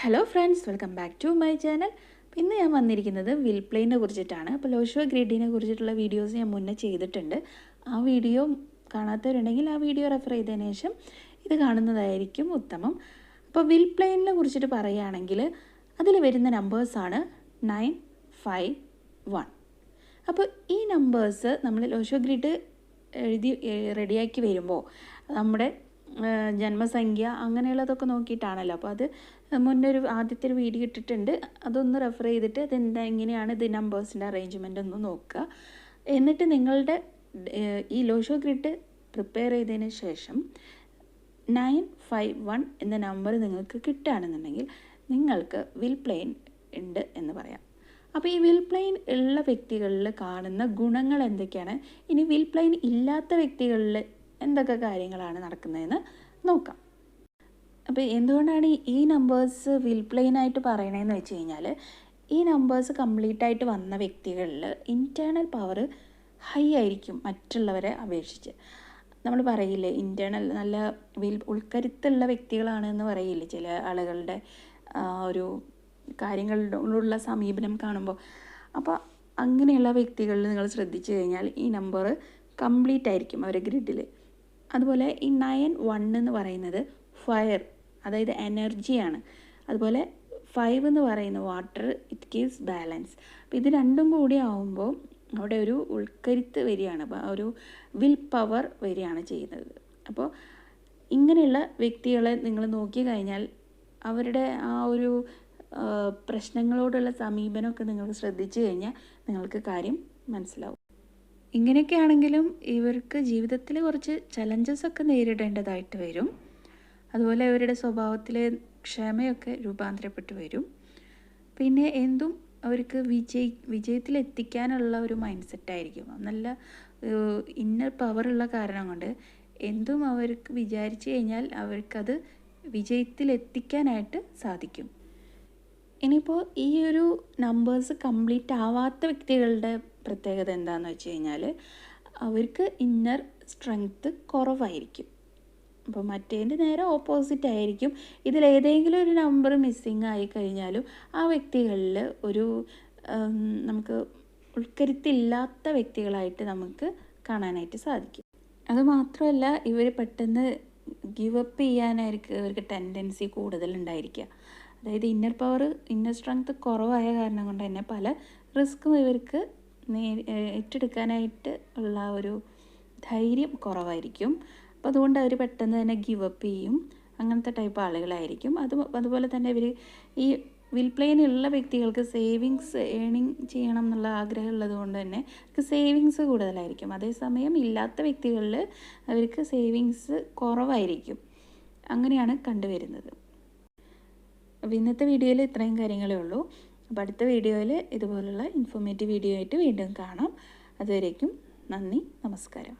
Hello friends welcome back to my channel ഇന്ന് ഞാൻ വന്നിരിക്കുന്നത് വിൽ പ്ലെയിനെ കുറിച്ചിട്ടാണ്. അപ്പോൾ ലോഷോ ഗ്രിഡിനെ കുറിച്ചിട്ടുള്ള വീഡിയോസ് ഞാൻ മുന്നേ ചെയ്തിട്ടുണ്ട്. ആ വീഡിയോ കാണാത്തവരുണ്ടെങ്കിൽ ആ വീഡിയോ റെഫർ ചെയ്തതിന് ശേഷം ഇത് കാണുന്നതായിരിക്കും ഉത്തമം. അപ്പോൾ വിൽ പ്ലെയിനിനെ കുറിച്ചിട്ട് പറയുകയാണെങ്കിൽ അതിൽ വരുന്ന നമ്പേഴ്സാണ് നയൻ ഫൈവ് വൺ അപ്പോൾ ഈ നമ്പേഴ്സ് നമ്മൾ ലോഷോ ഗ്രിഡ് എഴുതി റെഡിയാക്കി വരുമ്പോൾ നമ്മുടെ ജന്മസംഖ്യ അങ്ങനെയുള്ളതൊക്കെ നോക്കിയിട്ടാണല്ലോ. അപ്പോൾ അത് മുന്നേ ഒരു ആദ്യത്തെ ഒരു വീഡിയോ ഇട്ടിട്ടുണ്ട്. അതൊന്ന് റെഫർ ചെയ്തിട്ട് അത് എന്താ എങ്ങനെയാണ് ഇത് നമ്പേഴ്സിന്റെ അറേഞ്ച്മെന്റ് ഒന്ന് നോക്കുക. എന്നിട്ട് നിങ്ങളുടെ ഈ ലോഷോ ഗ്രിഡ് പ്രിപ്പയർ ചെയ്തതിന് ശേഷം നയൻ ഫൈവ് വൺ എന്ന നമ്പർ നിങ്ങൾക്ക് കിട്ടുകയാണെന്നുണ്ടെങ്കിൽ നിങ്ങൾക്ക് വിൽ പ്ലെയിൻ ഉണ്ട് എന്ന് പറയാം. അപ്പോൾ ഈ വിൽ പ്ലെയിൻ ഉള്ള വ്യക്തികളിൽ കാണുന്ന ഗുണങ്ങൾ എന്തൊക്കെയാണ്? ഇനി വിൽ പ്ലെയിൻ ഇല്ലാത്ത വ്യക്തികളിൽ എന്തൊക്കെ കാര്യങ്ങളാണ് നടക്കുന്നതെന്ന് നോക്കാം. അപ്പോൾ എന്തുകൊണ്ടാണ് ഈ- നമ്പേഴ്സ് വിൽ പ്ലെയിൻ ആയിട്ട് പറയണതെന്ന് വെച്ച് കഴിഞ്ഞാൽ ഈ നമ്പേഴ്സ് കംപ്ലീറ്റ് ആയിട്ട് വന്ന വ്യക്തികളിൽ ഇന്റേർണൽ പവർ ഹൈ ആയിരിക്കും മറ്റുള്ളവരെ അപേക്ഷിച്ച്. നമ്മൾ പറയില്ലേ ഇന്റേർണൽ നല്ല വിൽ ഉൾക്കരുത്തുള്ള വ്യക്തികളാണ് എന്ന് പറയില്ലേ ചില ആളുകളുടെ ഒരു കാര്യങ്ങളിലുള്ള സമീപനം കാണുമ്പോൾ അപ്പോൾ അങ്ങനെയുള്ള വ്യക്തികളിൽ നിങ്ങൾ ശ്രദ്ധിച്ചു കഴിഞ്ഞാൽ ഈ നമ്പർ കംപ്ലീറ്റ് ആയിരിക്കും അവരുടെ ഗ്രിഡിൽ അതുപോലെ ഈ നയൻ വൺ എന്ന് പറയുന്നത് ഫയർ അതായത് എനർജിയാണ് അതുപോലെ ഫൈവ് എന്ന് പറയുന്ന വാട്ടർ ഇറ്റ് ഗീവ്സ് ബാലൻസ്. അപ്പോൾ ഇത് രണ്ടും കൂടി ആവുമ്പോൾ അവിടെ ഒരു ഉൾക്കരുത്ത് വരികയാണ്. ഒരു വിൽ പവർ വരികയാണ് ചെയ്യുന്നത്. അപ്പോൾ ഇങ്ങനെയുള്ള വ്യക്തികളെ നിങ്ങൾ നോക്കി കഴിഞ്ഞാൽ അവരുടെ ആ ഒരു പ്രശ്നങ്ങളോടുള്ള സമീപനമൊക്കെ നിങ്ങൾ ശ്രദ്ധിച്ചു കഴിഞ്ഞാൽ നിങ്ങൾക്ക് കാര്യം മനസ്സിലാവും. ഇങ്ങനെയൊക്കെ ആണെങ്കിലും ഇവർക്ക് ജീവിതത്തിൽ കുറച്ച് ചലഞ്ചസ് ഒക്കെ നേരിടേണ്ടതായിട്ട് വരും. അതുപോലെ ഇവരുടെ സ്വഭാവത്തിൽ ക്ഷമയൊക്കെ രൂപാന്തരപ്പെട്ട് വരും. പിന്നെ എന്തും അവർക്ക് വിജയി വിജയത്തിലെത്തിക്കാനുള്ള ഒരു മൈൻഡ് സെറ്റായിരിക്കും നല്ല ഇന്നർ പവറുള്ള കാരണം കൊണ്ട് എന്തും അവർക്ക് വിചാരിച്ചു കഴിഞ്ഞാൽ അവർക്കത് വിജയത്തിലെത്തിക്കാനായിട്ട് സാധിക്കും. ഇനിയിപ്പോൾ ഈ ഒരു നമ്പേഴ്സ് കംപ്ലീറ്റ് ആവാത്ത വ്യക്തികളുടെ പ്രത്യേകത എന്താണെന്ന് വെച്ച് കഴിഞ്ഞാൽ അവർക്ക് ഇന്നർ സ്ട്രെങ്ത്ത് കുറവായിരിക്കും. അപ്പോൾ മറ്റേതിന്റെ നേരെ ഓപ്പോസിറ്റ് ആയിരിക്കും. ഇതിലേതെങ്കിലും ഒരു നമ്പർ മിസ്സിങ് ആയി കഴിഞ്ഞാലും ആ വ്യക്തികളിൽ ഒരു നമുക്ക് ഉൾക്കരുത്തില്ലാത്ത വ്യക്തികളായിട്ട് നമുക്ക് കാണാനായിട്ട് സാധിക്കും. അതുമാത്രമല്ല ഇവർ പെട്ടെന്ന് ഗിവ് അപ്പ് ചെയ്യാനായിരിക്കും ഇവർക്ക് ടെൻഡൻസി കൂടുതലുണ്ടായിരിക്കുക അതായത് ഇന്നർ പവർ ഇന്നർ സ്ട്രെങ്ത് കുറവായ കാരണം കൊണ്ട് തന്നെ പല റിസ്ക്കും ഇവർക്ക് നേ ഏറ്റെടുക്കാനായിട്ട് ഉള്ള ഒരു ധൈര്യം കുറവായിരിക്കും. അപ്പോൾ അതുകൊണ്ട് അവർ പെട്ടെന്ന് തന്നെ ഗിവ് അപ്പ് ചെയ്യും. അങ്ങനത്തെ ടൈപ്പ് ആളുകളായിരിക്കും. അത് അതുപോലെ തന്നെ ഇവർ ഈ വിൽ പ്ലെയിൻ ഉള്ള വ്യക്തികൾക്ക് സേവിങ്സ് ഏണിങ് ചെയ്യണം എന്നുള്ള ആഗ്രഹം ഉള്ളത് കൊണ്ട് തന്നെ അവർക്ക് സേവിങ്സ് കൂടുതലായിരിക്കും. അതേസമയം ഇല്ലാത്ത വ്യക്തികളിൽ അവർക്ക് സേവിങ്സ് കുറവായിരിക്കും. അങ്ങനെയാണ് കണ്ടുവരുന്നത്. അപ്പോൾ ഇന്നത്തെ വീഡിയോയിൽ ഇത്രയും കാര്യങ്ങളേ ഉള്ളൂ. അപ്പോൾ അടുത്ത വീഡിയോയിൽ ഇതുപോലുള്ള ഇൻഫോർമേറ്റീവ് വീഡിയോ ആയിട്ട് വീണ്ടും കാണാം. അതുവരേക്കും നന്ദി നമസ്കാരം.